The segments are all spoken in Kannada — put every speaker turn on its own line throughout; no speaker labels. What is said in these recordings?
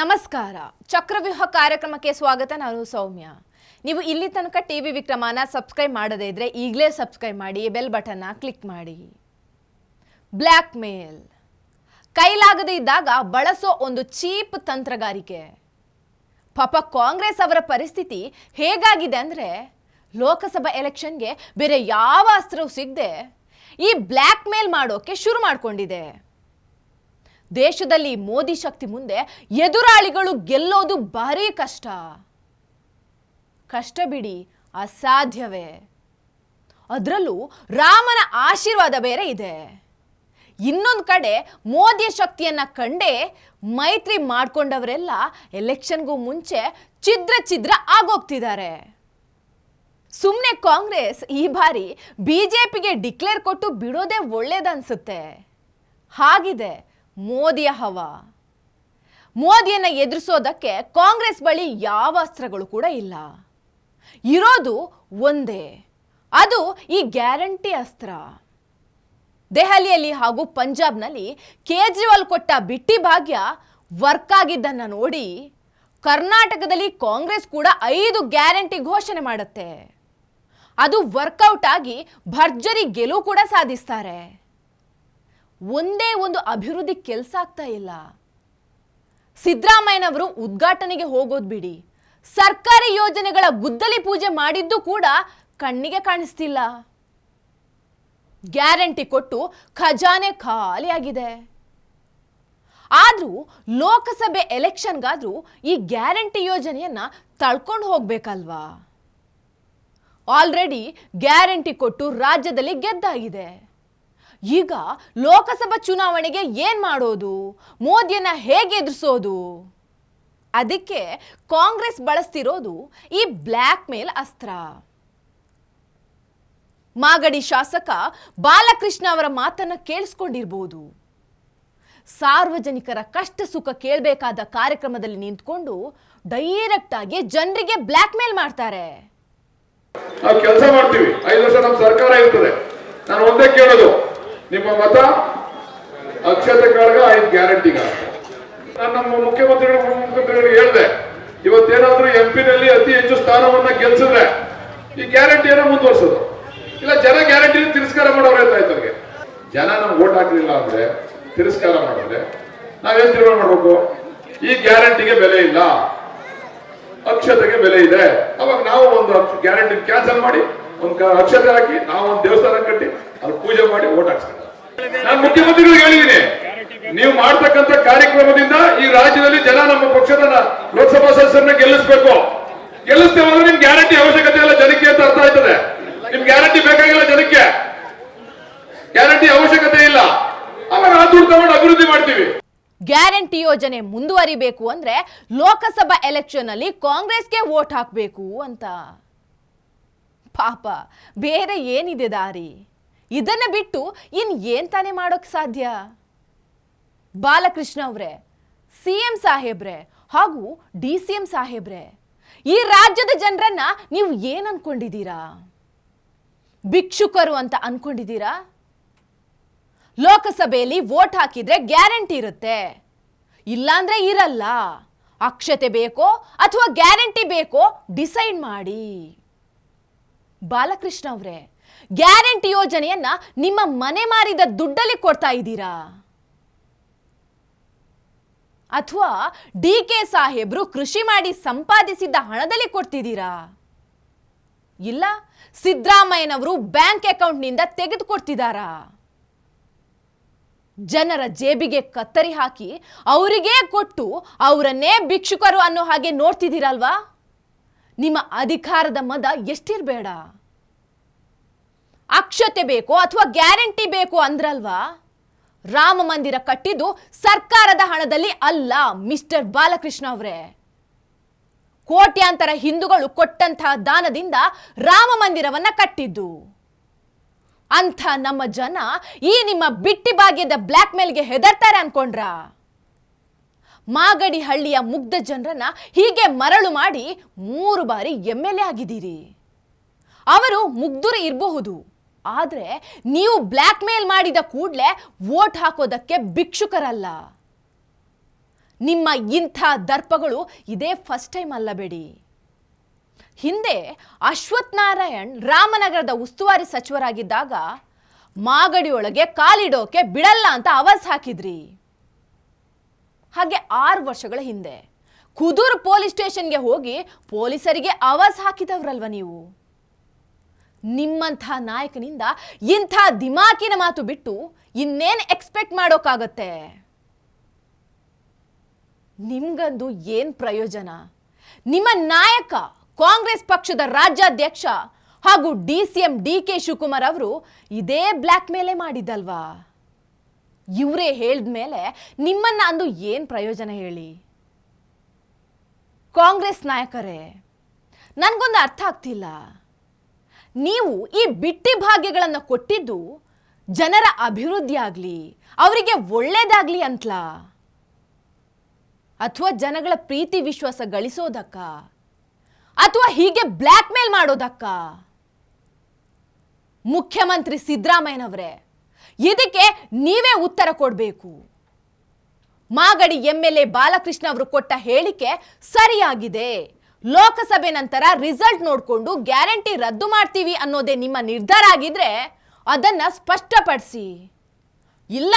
ನಮಸ್ಕಾರ. ಚಕ್ರವ್ಯೂಹ ಕಾರ್ಯಕ್ರಮಕ್ಕೆ ಸ್ವಾಗತ, ನಾನು ಸೌಮ್ಯ. ನೀವು ಇಲ್ಲಿ ತನಕ ಟಿ ವಿ ವಿಕ್ರಮನ ಸಬ್ಸ್ಕ್ರೈಬ್ ಮಾಡದೇ ಇದ್ರೆ ಈಗಲೇ ಸಬ್ಸ್ಕ್ರೈಬ್ ಮಾಡಿ ಬೆಲ್ ಬಟನ್ನ ಕ್ಲಿಕ್ ಮಾಡಿ. ಬ್ಲ್ಯಾಕ್ ಮೇಲ್ ಕೈಲಾಗದೇ ಇದ್ದಾಗ ಬಳಸೋ ಒಂದು ಚೀಪ್ ತಂತ್ರಗಾರಿಕೆ. ಪಾಪ ಕಾಂಗ್ರೆಸ್ ಅವರ ಪರಿಸ್ಥಿತಿ ಹೇಗಾಗಿದೆ ಅಂದರೆ, ಲೋಕಸಭಾ ಎಲೆಕ್ಷನ್ಗೆ ಬೇರೆ ಯಾವ ಅಸ್ತ್ರವೂ ಸಿಗದೆ ಈ ಬ್ಲ್ಯಾಕ್ ಮೇಲ್ ಮಾಡೋಕ್ಕೆ ಶುರು ಮಾಡಿಕೊಂಡಿದೆ. ದೇಶದಲ್ಲಿ ಮೋದಿ ಶಕ್ತಿ ಮುಂದೆ ಎದುರಾಳಿಗಳು ಗೆಲ್ಲೋದು ಭಾರಿ ಕಷ್ಟ. ಕಷ್ಟ ಬಿಡಿ, ಅಸಾಧ್ಯವೇ. ಅದರಲ್ಲೂ ರಾಮನ ಆಶೀರ್ವಾದ ಬೇರೆ ಇದೆ. ಇನ್ನೊಂದು ಕಡೆ ಮೋದಿಯ ಶಕ್ತಿಯನ್ನ ಕಂಡೇ ಮೈತ್ರಿ ಮಾಡ್ಕೊಂಡವರೆಲ್ಲ ಎಲೆಕ್ಷನ್ಗೂ ಮುಂಚೆ ಛಿದ್ರ ಛಿದ್ರ ಆಗೋಗ್ತಿದ್ದಾರೆ. ಸುಮ್ಮನೆ ಕಾಂಗ್ರೆಸ್ ಈ ಬಾರಿ ಬಿ ಜೆ ಪಿಗೆ ಡಿಕ್ಲೇರ್ ಕೊಟ್ಟು ಬಿಡೋದೇ ಒಳ್ಳೇದನ್ಸುತ್ತೆ. ಹಾಗಿದೆ. ಮೋದಿಯ ಹವಾ. ಮೋದಿಯನ್ನು ಎದುರಿಸೋದಕ್ಕೆ ಕಾಂಗ್ರೆಸ್ ಬಳಿ ಯಾವ ಅಸ್ತ್ರಗಳು ಕೂಡ ಇಲ್ಲ. ಇರೋದು ಒಂದೇ. ಅದು ಈ ಗ್ಯಾರಂಟಿ ಅಸ್ತ್ರ. ದೆಹಲಿಯಲ್ಲಿ ಹಾಗೂ ಪಂಜಾಬ್ನಲ್ಲಿ ಕೇಜ್ರಿವಾಲ್ ಕೊಟ್ಟ ಬಿಟ್ಟಿ ಭಾಗ್ಯ ವರ್ಕ್ ಆಗಿದ್ದನ್ನು ನೋಡಿ ಕರ್ನಾಟಕದಲ್ಲಿ ಕಾಂಗ್ರೆಸ್ ಕೂಡ ಐದು ಗ್ಯಾರಂಟಿ ಘೋಷಣೆ ಮಾಡುತ್ತೆ. ಅದು ವರ್ಕೌಟ್ ಆಗಿ ಭರ್ಜರಿ ಗೆಲುವು ಕೂಡ ಸಾಧಿಸ್ತಾರೆ. ಒಂದೇ ಒಂದು ಅಭಿವೃದ್ಧಿ ಕೆಲಸ ಆಗ್ತಾ ಇಲ್ಲ. ಸಿದ್ದರಾಮಯ್ಯನವರು ಉದ್ಘಾಟನೆಗೆ ಹೋಗೋದು ಬಿಡಿ. ಸರ್ಕಾರಿ ಯೋಜನೆಗಳ ಗುದ್ದಲಿ ಪೂಜೆ ಮಾಡಿದ್ದು ಕೂಡ ಕಣ್ಣಿಗೆ ಕಾಣಿಸ್ತಿಲ್ಲ. ಗ್ಯಾರಂಟಿ ಕೊಟ್ಟು ಖಜಾನೆ ಖಾಲಿಯಾಗಿದೆ. ಆದರೂ ಲೋಕಸಭೆ ಎಲೆಕ್ಷನ್ಗಾದರೂ ಈ ಗ್ಯಾರಂಟಿ ಯೋಜನೆಯನ್ನ ತಳ್ಕೊಂಡು ಹೋಗ್ಬೇಕಲ್ವಾ? ಆಲ್ರೆಡಿ ಗ್ಯಾರಂಟಿ ಕೊಟ್ಟು ರಾಜ್ಯದಲ್ಲಿ ಗೆದ್ದಾಗಿದೆ. ಈಗ ಲೋಕಸಭಾ ಚುನಾವಣೆಗೆ ಏನ್ ಮಾಡೋದು? ಮೋದಿಯನ್ನ ಹೇಗೆ ಎದುರಿಸೋದು? ಅದಕ್ಕೆ ಕಾಂಗ್ರೆಸ್ ಬಳಸ್ತಿರೋದು ಈ ಬ್ಲ್ಯಾಕ್ ಮೇಲ್ ಅಸ್ತ್ರ. ಮಾಗಡಿ ಶಾಸಕ ಬಾಲಕೃಷ್ಣ ಅವರ ಮಾತನ್ನ ಕೇಳಿಸ್ಕೊಂಡಿರ್ಬೋದು. ಸಾರ್ವಜನಿಕರ ಕಷ್ಟ ಸುಖ ಕೇಳಬೇಕಾದ ಕಾರ್ಯಕ್ರಮದಲ್ಲಿ ನಿಂತ್ಕೊಂಡು ಡೈರೆಕ್ಟ್ ಆಗಿ ಜನರಿಗೆ ಬ್ಲ್ಯಾಕ್ ಮೇಲ್ ಮಾಡ್ತಾರೆ.
ಕೆಲಸ ಮಾಡ್ತೀವಿ. ಐದು ವರ್ಷ ನಮ್ಮ ಸರ್ಕಾರ ಇರ್ತದೆ. ನಾನು ಒಂದೇ ಕೇಳೋದು. ನಿಮ್ಮ ಮತ ಅಕ್ಷತೆ ಕಾಳಗ ಐದು ಗ್ಯಾರಂಟಿಗ ನಾನು ನಮ್ಮ ಮುಖ್ಯಮಂತ್ರಿಗಳು, ಮುಖ್ಯಮಂತ್ರಿಗಳಿಗೆ ಹೇಳಿದೆ, ಇವತ್ತೇನಾದ್ರೂ ಎಂ ಪಿನಲ್ಲಿ ಅತಿ ಹೆಚ್ಚು ಸ್ಥಾನವನ್ನ ಗೆಲ್ಸಿದ್ರೆ ಈ ಗ್ಯಾರಂಟಿಯನ್ನ ಮುಂದುವರ್ಸೋದು. ಇಲ್ಲ, ಜನ ಗ್ಯಾರಂಟಿ ತಿರಸ್ಕಾರ ಮಾಡೋರು ಅಂತ ಆಯ್ತು ಅವ್ರಿಗೆ ಜನ ನಮ್ಗೆ ಓಟ್ ಹಾಕಲಿಲ್ಲ ಅಂದ್ರೆ, ತಿರಸ್ಕಾರ ಮಾಡಿದ್ರೆ ನಾವೇನ್ ತೀರ್ಮಾನ ಮಾಡ್ಬೇಕು? ಈ ಗ್ಯಾರಂಟಿಗೆ ಬೆಲೆ ಇಲ್ಲ. ಅಕ್ಷತೆಗೆ ಬೆಲೆ ಇದೆ. ಅವಾಗ ನಾವು ಒಂದು ಗ್ಯಾರಂಟಿ ಕ್ಯಾನ್ಸಲ್ ಮಾಡಿ, ಒಂದು ಅಕ್ಷತೆ ಹಾಕಿ, ನಾವು ಒಂದು ದೇವಸ್ಥಾನ ಕಟ್ಟಿ, ಅಲ್ಲಿ ಪೂಜೆ ಮಾಡಿ ಓಟ್ ಹಾಕ್ಸ್ಕೊಂಡು ನಾನು ಮುಖ್ಯಮಂತ್ರಿಗಳಿಗೆ ಹೇಳಿದ್ದೀನಿ. ನೀವು ಮಾಡ್ತಕ್ಕಂಥ ಕಾರ್ಯಕ್ರಮದಿಂದ ಈ ರಾಜ್ಯದಲ್ಲಿ ಜನ ನಮ್ಮ ಪಕ್ಷದ ಲೋಕಸಭಾ ಸದಸ್ಯರನ್ನ ಗೆಲ್ಲಿಸ್ಬೇಕು. ಗೆಲ್ಲಿಸ್ತೇವೆ ಅಂದ್ರೆ ನಿಮ್ ಗ್ಯಾರಂಟಿ ಅವಶ್ಯಕತೆ ಇಲ್ಲ ಜನಕ್ಕೆ ಅಂತ ಅರ್ಥ ಆಯ್ತದೆ. ನಿಮ್ ಗ್ಯಾರಂಟಿ ಬೇಕಾಗಿಲ್ಲ ಜನಕ್ಕೆ. ಗ್ಯಾರಂಟಿ ಅವಶ್ಯಕತೆ ಇಲ್ಲ. ಆಮೇಲೆ ಆ ದುಡ್ಡು ತಗೊಂಡು ಅಭಿವೃದ್ಧಿ ಮಾಡ್ತೀವಿ.
ಗ್ಯಾರಂಟಿ ಯೋಜನೆ ಮುಂದುವರಿಬೇಕು ಅಂದ್ರೆ ಲೋಕಸಭಾ ಎಲೆಕ್ಷನ್ ಅಲ್ಲಿ ಕಾಂಗ್ರೆಸ್ಗೆ ವೋಟ್ ಹಾಕಬೇಕು ಅಂತ. ಪಾಪ ಬೇರೆ ಏನಿದೆ ದಾರಿ? ಇದನ್ನ ಬಿಟ್ಟು ಇನ್ ಏನ್ ತಾನೇ ಮಾಡೋಕ್ ಸಾಧ್ಯ? ಬಾಲಕೃಷ್ಣ ಅವರೇ, ಸಿ ಎಂ ಸಾಹೇಬ್ರೆ ಹಾಗೂ ಡಿ ಸಿ ಎಂ ಸಾಹೇಬ್ರೆ, ಈ ರಾಜ್ಯದ ಜನರನ್ನ ನೀವು ಏನ್ ಅನ್ಕೊಂಡಿದ್ದೀರಾ? ಭಿಕ್ಷುಕರು ಅಂತ ಅನ್ಕೊಂಡಿದ್ದೀರಾ? ಲೋಕಸಭೆಯಲ್ಲಿ ವೋಟ್ ಹಾಕಿದ್ರೆ ಗ್ಯಾರಂಟಿ ಇರುತ್ತೆ. ಇಲ್ಲಾಂದ್ರೆ ಇರಲ್ಲ. ಅಕ್ಷತೆ ಬೇಕೋ ಅಥವಾ ಗ್ಯಾರಂಟಿ ಬೇಕೋ ಡಿಸೈಡ್ ಮಾಡಿ. ಬಾಲಕೃಷ್ಣ ಅವರೇ ಗ್ಯಾರಂಟಿ ಯೋಜನೆಯನ್ನ ನಿಮ್ಮ ಮನೆ ಮಾರಿದ ದುಡ್ಡಲ್ಲಿ ಕೊಡ್ತಾ ಇದ್ದೀರಾ? ಅಥವಾ ಡಿ ಕೆ ಸಾಹೇಬ್ರು ಕೃಷಿ ಮಾಡಿ ಸಂಪಾದಿಸಿದ್ದ ಹಣದಲ್ಲಿ ಕೊಡ್ತಿದ್ದೀರಾ? ಇಲ್ಲ, ಸಿದ್ದರಾಮಯ್ಯನವರು ಬ್ಯಾಂಕ್ ಅಕೌಂಟ್ನಿಂದ ತೆಗೆದುಕೊಡ್ತಿದ್ದಾರಾ? ಜನರ ಜೇಬಿಗೆ ಕತ್ತರಿ ಹಾಕಿ ಅವರಿಗೇ ಕೊಟ್ಟು ಅವರನ್ನೇ ಭಿಕ್ಷುಕರು ಅನ್ನೋ ಹಾಗೆ ನೋಡ್ತಿದ್ದೀರಲ್ವಾ? ನಿಮ್ಮ ಅಧಿಕಾರದ ಮದ ಎಷ್ಟಿರ್ಬೇಡ. ಅಕ್ಷತೆ ಬೇಕೋ ಅಥವಾ ಗ್ಯಾರಂಟಿ ಬೇಕು ಅಂದ್ರಲ್ವಾ? ರಾಮ ಮಂದಿರ ಕಟ್ಟಿದ್ದು ಸರ್ಕಾರದ ಹಣದಲ್ಲಿ ಅಲ್ಲ, ಮಿಸ್ಟರ್ ಬಾಲಕೃಷ್ಣ ಅವರೇ. ಕೋಟ್ಯಾಂತರ ಹಿಂದೂಗಳು ಕೊಟ್ಟಂತಹ ದಾನದಿಂದ ರಾಮ ಮಂದಿರವನ್ನ ಕಟ್ಟಿದ್ದು. ಅಂಥ ನಮ್ಮ ಜನ ಈ ನಿಮ್ಮ ಬಿಟ್ಟಿ ಭಾಗ್ಯದ ಬ್ಲ್ಯಾಕ್ ಮೇಲ್ಗೆ ಹೆದರ್ತಾರೆ ಅನ್ಕೊಂಡ್ರ? ಮಾಗಡಿ ಹಳ್ಳಿಯ ಮುಗ್ಧ ಜನರನ್ನ ಹೀಗೆ ಮರಳು ಮಾಡಿ ಮೂರು ಬಾರಿ ಎಂ ಎಲ್ ಎ ಆಗಿದ್ದೀರಿ. ಅವರು ಮುಗ್ಧರು ಇರಬಹುದು. ಆದ್ರೆ ನೀವು ಬ್ಲ್ಯಾಕ್ ಮೇಲ್ ಮಾಡಿದ ಕೂಡಲೇ ವೋಟ್ ಹಾಕೋದಕ್ಕೆ ಭಿಕ್ಷುಕರಲ್ಲ. ನಿಮ್ಮ ಇಂಥ ದರ್ಪಗಳು ಇದೇ ಫಸ್ಟ್ ಟೈಮ್ ಅಲ್ಲಬೇಡಿ ಹಿಂದೆ ಅಶ್ವಥ್ ನಾರಾಯಣ್ ರಾಮನಗರದ ಉಸ್ತುವಾರಿ ಸಚಿವರಾಗಿದ್ದಾಗ ಮಾಗಡಿಯೊಳಗೆ ಕಾಲಿಡೋಕೆ ಬಿಡಲ್ಲ ಅಂತ ಅವಸ್ ಹಾಕಿದ್ರಿ. ಹಾಗೆ ಆರು ವರ್ಷಗಳ ಹಿಂದೆ ಕುದೂರು ಪೊಲೀಸ್ ಸ್ಟೇಷನ್ಗೆ ಹೋಗಿ ಪೊಲೀಸರಿಗೆ ಅವಸ್ ಹಾಕಿದವ್ರಲ್ವ ನೀವು. ನಿಮ್ಮಂಥ ನಾಯಕನಿಂದ ಇಂಥ ದಿಮಾಕಿನ ಮಾತು ಬಿಟ್ಟು ಇನ್ನೇನು ಎಕ್ಸ್ಪೆಕ್ಟ್ ಮಾಡೋಕ್ಕಾಗತ್ತೆ ನಿಮ್ಗಂದು ಏನು ಪ್ರಯೋಜನ? ನಿಮ್ಮ ನಾಯಕ, ಕಾಂಗ್ರೆಸ್ ಪಕ್ಷದ ರಾಜ್ಯಾಧ್ಯಕ್ಷ ಹಾಗೂ D C M D K Shivakumar ಅವರು ಇದೇ ಬ್ಲ್ಯಾಕ್ ಮೇಲೆ ಮಾಡಿದ್ದಲ್ವಾ? ಇವರೇ ಹೇಳಿದ್ಮೇಲೆ ನಿಮ್ಮನ್ನ ಅಂದು ಏನು ಪ್ರಯೋಜನ ಹೇಳಿ? ಕಾಂಗ್ರೆಸ್ ನಾಯಕರೇ, ನನಗೊಂದು ಅರ್ಥ ಆಗ್ತಿಲ್ಲ. ನೀವು ಈ ಬಿಟ್ಟಿ ಭಾಗ್ಯಗಳನ್ನು ಕೊಟ್ಟಿದ್ದು ಜನರ ಅಭಿವೃದ್ಧಿ ಆಗಲಿ, ಅವರಿಗೆ ಒಳ್ಳೇದಾಗಲಿ ಅಂತಲಾ? ಅಥವಾ ಜನಗಳ ಪ್ರೀತಿ ವಿಶ್ವಾಸ ಗಳಿಸೋದಕ್ಕ? ಅಥವಾ ಹೀಗೆ ಬ್ಲ್ಯಾಕ್ ಮೇಲ್ ಮಾಡೋದಕ್ಕ? ಮುಖ್ಯಮಂತ್ರಿ ಸಿದ್ದರಾಮಯ್ಯನವರೇ, ಇದಕ್ಕೆ ನೀವೇ ಉತ್ತರ ಕೊಡಬೇಕು. Magadi M L A Balakrishna ಅವರು ಕೊಟ್ಟ ಹೇಳಿಕೆ ಸರಿಯಾಗಿದೆ. ಲೋಕಸಭೆ ನಂತರ ರಿಸಲ್ಟ್ ನೋಡಿಕೊಂಡು ಗ್ಯಾರಂಟಿ ರದ್ದು ಮಾಡ್ತೀವಿ ಅನ್ನೋದೇ ನಿಮ್ಮ ನಿರ್ಧಾರ ಆಗಿದ್ರೆ ಅದನ್ನ ಸ್ಪಷ್ಟಪಡಿಸಿ. ಇಲ್ಲ,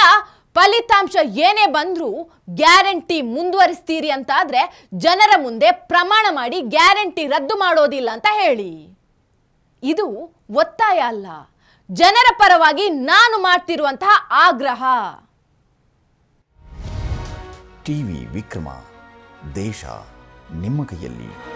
ಫಲಿತಾಂಶ ಏನೇ ಬಂದರೂ ಗ್ಯಾರಂಟಿ ಮುಂದುವರಿಸ್ತೀರಿ ಅಂತಾದ್ರೆ ಜನರ ಮುಂದೆ ಪ್ರಮಾಣ ಮಾಡಿ ಗ್ಯಾರಂಟಿ ರದ್ದು ಮಾಡೋದಿಲ್ಲ ಅಂತ ಹೇಳಿ. ಇದು ಒತ್ತಾಯ ಅಲ್ಲ. ಜನರ ಪರವಾಗಿ ನಾನು ಮಾಡ್ತಿರುವಂತಹ ಆಗ್ರಹ.
ಟಿವಿ ವಿಕ್ರಮ, ದೇಶ ನಿಮ್ಮ ಕೈಯಲ್ಲಿ.